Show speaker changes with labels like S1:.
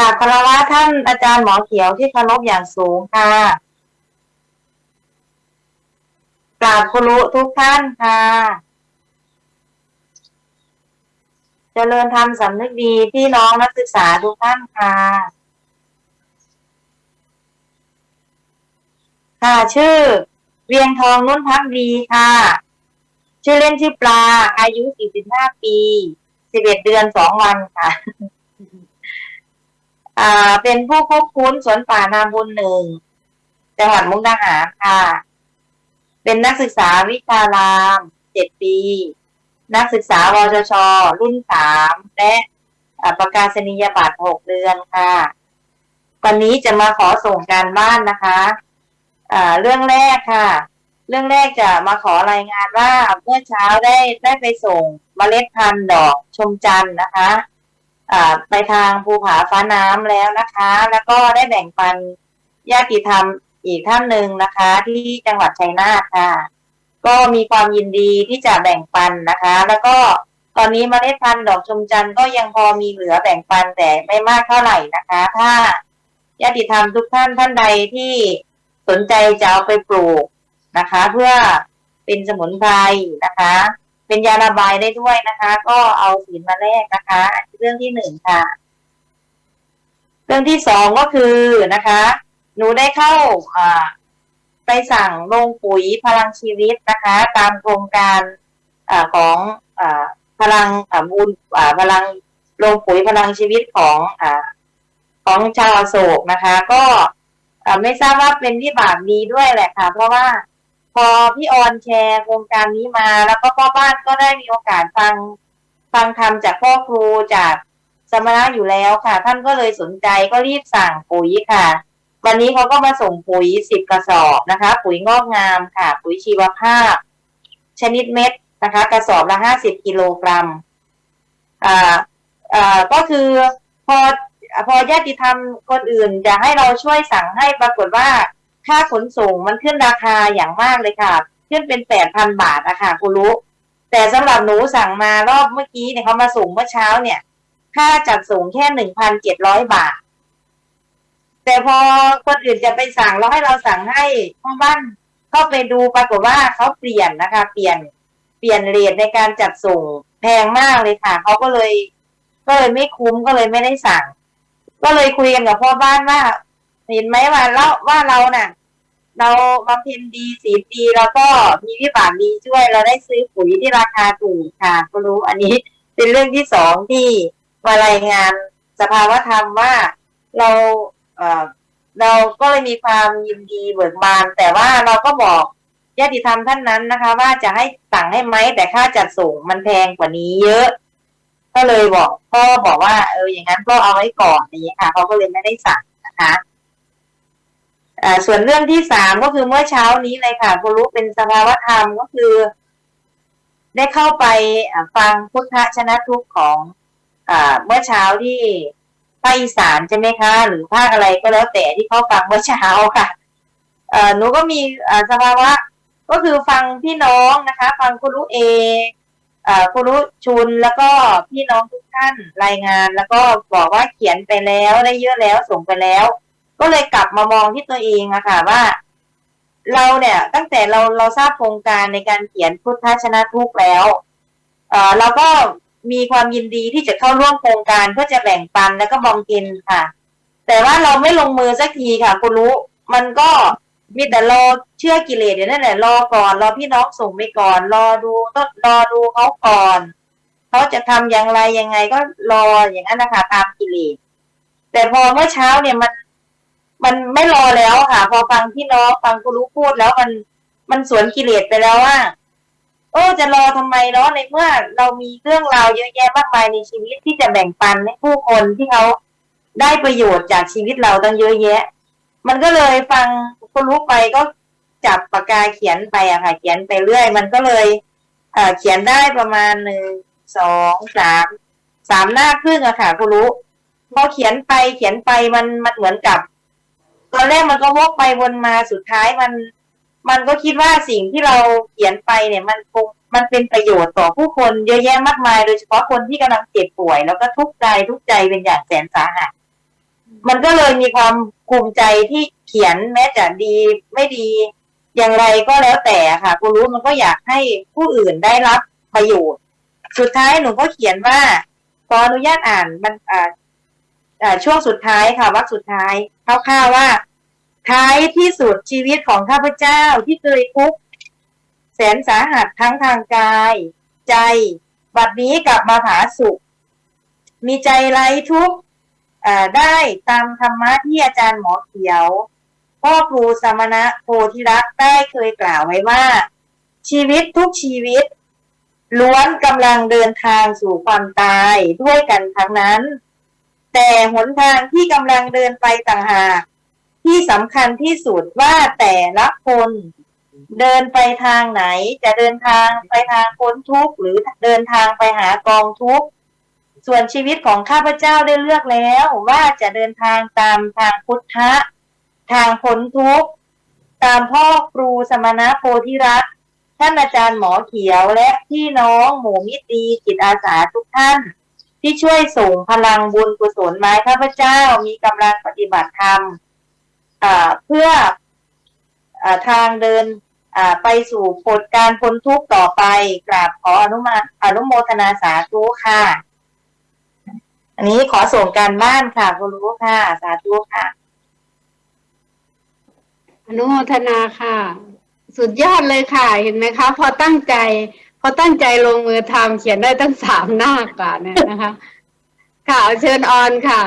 S1: กราบคารวะท่านอาจารย์หมอเขียวที่เคารพอย่างสูงค่ะกราบครุทุกท่านค่ะเจริญธรรมสำนึกดีพี่น้องนักศึกษาทุกท่านค่ะค่ะชื่อ เวียงทองนุ่นพักดีค่ะ ชื่อเล่นชื่อปลา อายุ 45 ปี 11 เดือน 2 วันค่ะ อ่า เป็นผู้ควบคุมสวนป่านามบุญหนึ่งจังหวัดมุกดาหารค่ะ เป็นนักศึกษาวิชารามเจ็ดปี นักศึกษาวชชรุ่นสามและประกาศนียบัตรหกเดือนค่ะ วันนี้จะมาขอส่งการบ้านนะคะอ่าเรื่องแรกค่ะ เรื่องแรกจะมาขอรายงานว่าเมื่อเช้าได้ได้ไปส่งเมล็ดพันธุ์ดอกชมจันทร์นะคะ ไปทางภูผาฟ้าน้ำแล้วนะคะ แล้วก็ได้แบ่งปันญาติธรรมอีกท่านหนึ่งนะคะ ที่จังหวัดชัยนาทค่ะ ก็มีความยินดีที่จะแบ่งปันนะคะ แล้วก็ตอนนี้เมล็ดพันธุ์ดอกชมจันทร์ก็ยังพอมีเหลือแบ่งปันแต่ไม่มากเท่าไหร่นะคะ ถ้าญาติธรรมทุกท่านท่านใดที่สนใจจะเอาไปปลูกนะคะ เพื่อเป็นสมุนไพรนะคะ เป็นยาระบายได้ด้วยนะคะ ก็เอาสินมาแลกนะคะ เรื่องที่หนึ่งค่ะ เรื่องที่สองก็คือนะคะ หนูได้เข้าอ่าไปสั่งลงปุ๋ยพลังชีวิตนะคะ ตามโครงการอของอพลังอ่ามูลพลังลงปุ๋ยพลังชีวิตของอของชาวโศกนะคะ ก็ไม่ทราบว่าเป็นวิบากดีด้วยแหละค่ะ เพราะว่า พอพี่ออนแชร์โครงการนี้มา แล้วก็พ่อบ้านก็ได้มีโอกาสฟังฟังธรรมจากพ่อครูจากสมณะอยู่แล้วค่ะ ท่านก็เลยสนใจก็รีบสั่งปุ๋ยค่ะ วันนี้เขาก็มาส่งปุ๋ยสิบกระสอบนะคะ ปุ๋ยงอกงามค่ะ ปุ๋ยชีวภาพ ชนิดเม็ดนะคะ กระสอบละห้าสิบกิโลกรัมอ่าอ่าก็คือพอพอญาติธรรมคนอื่นจะให้เราช่วยสั่งให้ปรากฏว่า ค่าขนส่งมันขึ้นราคาอย่างมากเลยค่ะ ขึ้นเป็นแปดพันบาทอะค่ะคุณรู้ แต่สำหรับหนูสั่งมารอบเมื่อกี้เนี่ยเขามาส่งเมื่อเช้าเนี่ย ค่าจัดส่งแค่หนึ่งพันเจ็ดร้อยบาท แต่พอคนอื่นจะไปสั่งแล้วให้เราสั่งให้พ่อบ้านเข้าไปดูปรากฏว่าเขาเปลี่ยนนะคะ เปลี่ยนเปลี่ยนเรทในการจัดส่งแพงมากเลยค่ะเขาก็เลย ก็เลยไม่คุ้มก็เลยไม่ได้สั่ง ก็เลยคุยกันกับพ่อบ้านว่า เห็นไหมว่าเราว่าเราน่ะ เราบำเพ็ญดีสีดีแล้วก็มีวิบากดีช่วยเราได้ซื้อปุ๋ยที่ราคาถูกค่ะก็รู้อันนี้เป็นเรื่องที่สองที่มารายงานสภาวธรรมว่าเราเอ่อเราก็เลยมีความยินดีเบิกบาน แต่ว่าเราก็บอกญาติธรรมท่านนั้นนะคะ ว่าจะให้สั่งให้ไหมแต่ค่าจัดส่งมันแพงกว่านี้เยอะ ก็เลยบอกพ่อบอกว่า เอออย่างนั้นก็เอาไว้ก่อนอย่างนี้ค่ะเขาก็เลยไม่ได้สั่งนะคะ ส่วนเรื่องที่สามก็คือเมื่อเช้านี้เลยค่ะคุรู้เป็นสภาวธรรมก็คือ ได้เข้าไปฟังพุทธชนะทุกของอเมื่อเช้าที่ภาคอีสานใช่ไหมคะ หรือภาคอะไรก็แล้วแต่ที่เขาฟังเมื่อเช้าค่ะเอหนูก็มีสภาวะก็คือฟังพี่น้องนะคะ ฟังคุณรู้เอคุณรู้ชุนแล้วก็พี่น้องทุกท่านรายงาน แล้วก็บอกว่าเขียนไปแล้วได้เยอะแล้วส่งไปแล้ว ก็เลยกลับมามองที่ตัวเองอะค่ะว่า เราเนี่ย ตั้งแต่เราเราทราบโครงการในการเขียนพุทธชนะทุกแล้วเอ่อเราก็มีความยินดีที่จะเข้าร่วมโครงการเพื่อจะแบ่งปันแล้วก็บองกินค่ะ แต่ว่าเราไม่ลงมือสักทีค่ะคุณรู้ มันก็มีแต่รอเชื่อกิเลสอยู่นั่นแหละรอก่อนรอพี่น้องส่งไปก่อน รอดูต้องรอดูเขาก่อนเขาจะทำอย่างไรยังไงก็รออย่างนั้นนะคะตามกิเลสแต่พอเมื่อเช้าเนี่ยมัน มันไม่รอแล้วค่ะ พอฟังพี่น้องฟังกูรู้พูดแล้วมันมันสวนกิเลสไปแล้วว่าโอ้จะรอทำไมเนาะในเมื่อเรามีเรื่องราวเยอะแยะมากมายในชีวิตที่จะแบ่งปันให้ผู้คนที่เขาได้ประโยชน์จากชีวิตเราตั้งเยอะแยะ มันก็เลยฟังกูรู้ไปก็จับปากกาเขียนไปอะค่ะ เขียนไปเรื่อย มันก็เลยเเขียนได้ประมาณหนึ่งสองสามสามหน้าครึ่งอะค่ะกูรู้พอเขียนไปเขียนไปมันมันเหมือนกับ ตอนแรกมันก็วกไปวนมาสุดท้ายมัน มันก็คิดว่าสิ่งที่เราเขียนไปเนี่ย มันคงมันเป็นประโยชน์ต่อผู้คนเยอะแยะมากมาย โดยเฉพาะคนที่กำลังเจ็บป่วย แล้วก็ทุกข์ใจทุกข์ใจเป็นอย่างแสนสาหัสมันก็เลยมีความภูมิใจที่เขียนแม้จะดีไม่ดี อย่างไรก็แล้วแต่ค่ะกูรู้มันก็อยากให้ผู้อื่นได้รับประโยชน์ สุดท้ายหนูก็เขียนว่าขออนุญาตอ่านมันอ่าช่วงสุดท้ายค่ะวรรคสุดท้าย ร่าวๆว่า ท้ายที่สุดชีวิตของข้าพเจ้าที่เคยทุกข์แสนสาหัสทั้งทางกาย ใจ บัดนี้กลับมาผาสุข มีใจไร้ทุกข์ได้ตามธรรมะที่อาจารย์หมอเขียว พ่อครูสมณะโพธิรักษ์ได้เคยกล่าวไว้ว่า ชีวิตทุกชีวิตล้วนกำลังเดินทางสู่ความตายด้วยกันทั้งนั้น แต่หนทางที่กำลังเดินไปต่างหาก ที่สำคัญที่สุดว่าแต่ละคนเดินไปทางไหน จะเดินทางไปทางพ้นทุกข์หรือเดินทางไปหากองทุกข์ส่วนชีวิตของข้าพเจ้าได้เลือกแล้วว่าจะเดินทางตามทางพุทธะ ทางพ้นทุกข์ตามพ่อครูสมณะโพธิรักษ์ท่านอาจารย์หมอเขียวและพี่น้องหมู่มิตรีจิตอาสาทุกท่าน ที่ช่วยส่งพลังบุญกุศลมาข้าพเจ้ามีกำลังปฏิบัติธรรมเพื่ออทางเดินไปสู่ผลการพ้นทุกข์ต่อไป กราบขออนุมาอนุโมทนาสาธุค่ะ อันนี้ขอส่งการบ้านค่ะคุณรู้ค่ะ สาธุค่ะ
S2: อนุโมทนาค่ะ สุดยอดเลยค่ะ เห็นไหมคะ พอตั้งใจ พอตั้งใจลงมือทำเขียนได้ตั้งสามหน้ากว่าเนี่ยนะคะ ค่ะเอาเชิญออนค่ะ